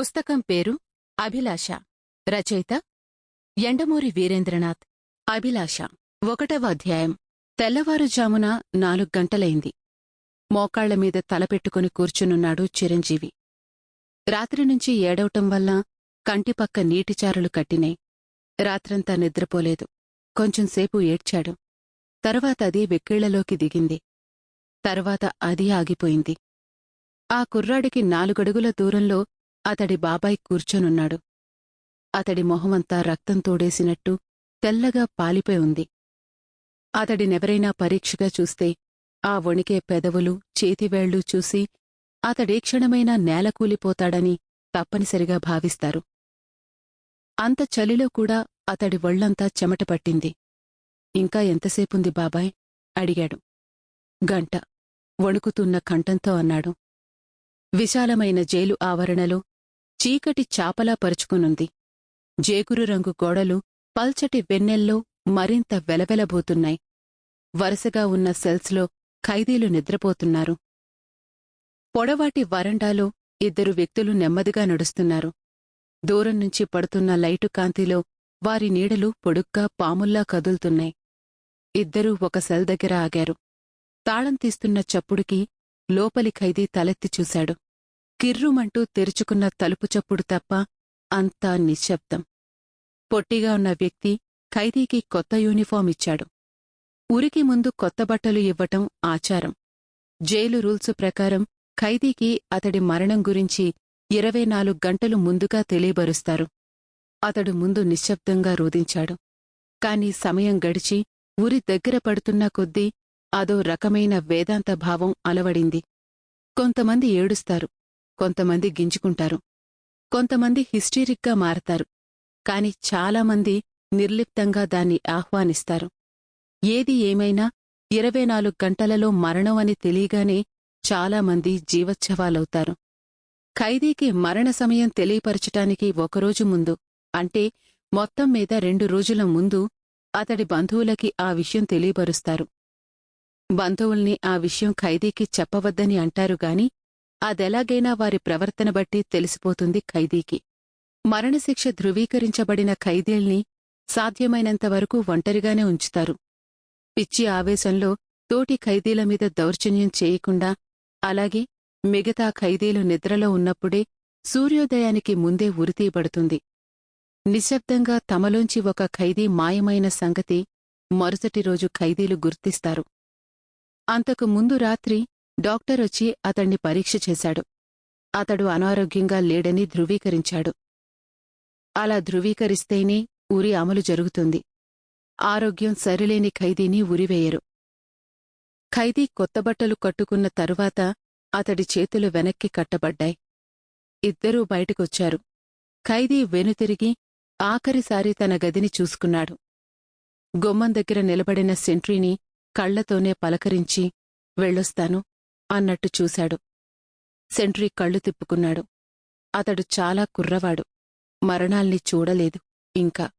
పుస్తకం పేరు అభిలాష. రచయిత ఎండమూరి వీరేంద్రనాథ్. అభిలాష. ఒకటవ అధ్యాయం. తెల్లవారుజామున నాలుగు గంటలైంది. మోకాళ్ళమీద తలపెట్టుకుని కూర్చునున్నాడు చిరంజీవి. రాత్రి నుంచి ఏడవటం వల్ల కంటిపక్క నీటిచారులు కట్టినాయి. రాత్రంతా నిద్రపోలేదు. కొంచెంసేపు ఏడ్చాడు. తర్వాత అది వెక్కిళ్ళలోకి దిగింది. తర్వాత అది ఆగిపోయింది. ఆ కుర్రాడికి నాలుగడుగుల దూరంలో అతడి బాబాయ్ కూర్చొనున్నాడు. అతడి మొహమంతా రక్తం తోడేసినట్టు తెల్లగా పాలిపోయి ఉంది. అతడినెవరైనా పరీక్షగా చూస్తే ఆ వణికే పెదవులు చేతివేళ్ళు చూసి అతడే క్షణమైనా నేలకూలిపోతాడని తప్పనిసరిగా భావిస్తారు. అంత చలిలో కూడా అతడి వళ్ళంతా చెమట పట్టింది. ఇంకా ఎంతసేపుంది బాబాయ్? అడిగాడు. గంట. వణుకుతున్న కంఠంతో అన్నాడు. విశాలమైన జైలు ఆవరణలో చీకటి చాపలా పరుచుకునుంది. జేగురు రంగు గోడలు పల్చటి వెన్నెల్లో మరింత వెలవెలబోతున్నాయి. వరుసగా ఉన్న సెల్స్లో ఖైదీలు నిద్రపోతున్నారు. పొడవాటి వరండాలో ఇద్దరు వ్యక్తులు నెమ్మదిగా నడుస్తున్నారు. దూరం నుంచి పడుతున్న లైటు కాంతిలో వారి నీడలు పొడుగ్గా పాముల్లా కదులుతున్నాయి. ఇద్దరూ ఒక సెల్ దగ్గర ఆగారు. తాళం తీస్తున్న చప్పుడుకి లోపలి ఖైదీ తలెత్తి చూశాడు. కిర్రుమంటూ తెరుచుకున్న తలుపు చప్పుడు తప్ప అంతా నిశ్శబ్దం. పొట్టిగా ఉన్న వ్యక్తి ఖైదీకి కొత్త యూనిఫామ్ ఇచ్చాడు. ఉరికి ముందు కొత్త బట్టలు ఇవ్వటం ఆచారం. జైలు రూల్సు ప్రకారం ఖైదీకి అతడి మరణం గురించి ఇరవై నాలుగు గంటలు ముందుగా తెలియబరుస్తారు. అతడు ముందు నిశ్శబ్దంగా రోదించాడు కాని సమయం గడిచి ఉరి దగ్గర పడుతున్న కొద్దీ అదో రకమైన వేదాంత భావం అలవడింది. కొంతమంది ఏడుస్తారు. కొంతమంది గింజుకుంటారు. కొంతమంది హిస్టీరిక్గా మారతారు. కాని చాలామంది నిర్లిప్తంగా దాన్ని ఆహ్వానిస్తారు. ఏది ఏమైనా ఇరవై నాలుగు గంటలలో మరణం అని తెలియగానే చాలామంది జీవోత్సవాలవుతారు. ఖైదీకి మరణ సమయం తెలియపరచటానికి ఒకరోజు ముందు అంటే మొత్తం మీద రెండు రోజుల ముందు అతడి బంధువులకి ఆ విషయం తెలియపరుస్తారు. బంధువుల్ని ఆ విషయం ఖైదీకి చెప్పవద్దని అంటారుగాని అదెలాగైనా వారి ప్రవర్తన బట్టి తెలిసిపోతుంది ఖైదీకి. మరణశిక్ష ధృవీకరించబడిన ఖైదీల్ని సాధ్యమైనంతవరకు ఒంటరిగానే ఉంచుతారు. పిచ్చి ఆవేశంలో తోటి ఖైదీల మీద దౌర్జన్యం చేయకుండా అలాగే మిగతా ఖైదీలు నిద్రలో ఉన్నప్పుడే సూర్యోదయానికి ముందే ఉరితీయబడుతుంది. నిశ్శబ్దంగా తమలోంచి ఒక ఖైదీ మాయమైన సంగతి మరుసటి రోజు ఖైదీలు గుర్తిస్తారు. అంతకు ముందు రాత్రి డాక్టరొచ్చి అతణ్ణి పరీక్ష చేశాడు. అతడు అనారోగ్యంగా లేడని ధృవీకరించాడు. అలా ధృవీకరిస్తేనే ఉరి అమలు జరుగుతుంది. ఆరోగ్యం సరిలేని ఖైదీని ఉరివేయరు. ఖైదీ కొత్త బట్టలు కట్టుకున్న తరువాత అతడి చేతులు వెనక్కి కట్టబడ్డాయి. ఇద్దరూ బయటకొచ్చారు. ఖైదీ వెనుతిరిగి ఆఖరిసారి తన గదిని చూసుకున్నాడు. గుమ్మం దగ్గర నిలబడిన సెంట్రీని కళ్ళతోనే పలకరించి వెళ్ళొస్తాను. అన్నట్టు చూశాడు. సెంట్రీ కళ్ళు తిప్పుకున్నాడు. అతడు చాలా కుర్రవాడు. మరణాల్ని చూడలేదు. ఇంకా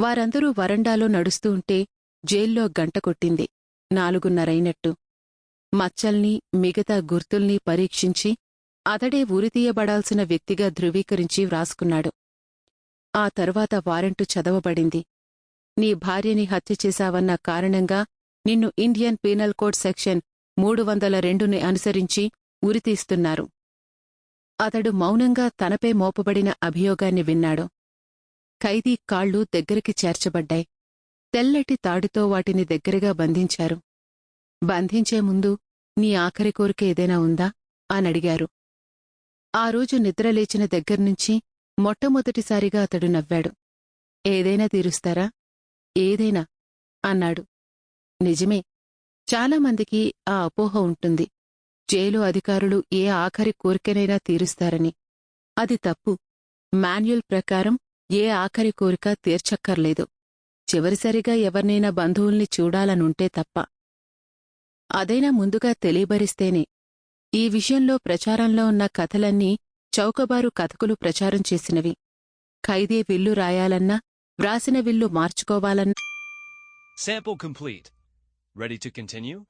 వారందరూ వరండాలో నడుస్తూ ఉంటే జైల్లో గంట కొట్టింది. నాలుగున్నరైనట్టు. మచ్చల్ని మిగతా గుర్తుల్ని పరీక్షించి అతడే ఉరితీయబడాల్సిన వ్యక్తిగా ధృవీకరించి వ్రాసుకున్నాడు. ఆ తర్వాత వారెంటు చదవబడింది. నీ భార్యని హత్య చేశావన్న కారణంగా నిన్ను ఇండియన్ పీనల్ కోడ్ సెక్షన్ మూడు వందల రెండుని అనుసరించి ఉరితీస్తున్నారు. అతడు మౌనంగా తనపై మోపబడిన అభియోగాన్ని విన్నాడు. ఖైదీ కాళ్ళు దగ్గరికి చేర్చబడ్డాయి. తెల్లటి తాడుతో వాటిని దగ్గరగా బంధించారు. బంధించే ముందు నీ ఆఖరి కోరిక ఏదైనా ఉందా? అనడిగారు ఆ రోజు నిద్రలేచిన దగ్గర్నుంచి మొట్టమొదటిసారిగా అతడు నవ్వాడు. ఏదైనా తీరుస్తారా? ఏదైనా అన్నాడు. నిజమే చాలామందికి ఆ అపోహ ఉంటుంది. జైలు అధికారులు ఏ ఆఖరి కోరికనైనా తీరుస్తారని. అది తప్పు. మాన్యుల్ ప్రకారం ఏ ఆఖరి కోరిక తీర్చక్కర్లేదు. చివరిసరిగా ఎవరినైనా బంధువుల్ని చూడాలనుంటే తప్ప. అదైనా ముందుగా తెలియబరిస్తేనే. ఈ విషయంలో ప్రచారంలో ఉన్న కథలన్నీ చౌకబారు కథకులు ప్రచారం చేసినవి. ఖైదీ విల్లు రాయాలన్నా వ్రాసిన విల్లు మార్చుకోవాలన్నా. Ready to continue?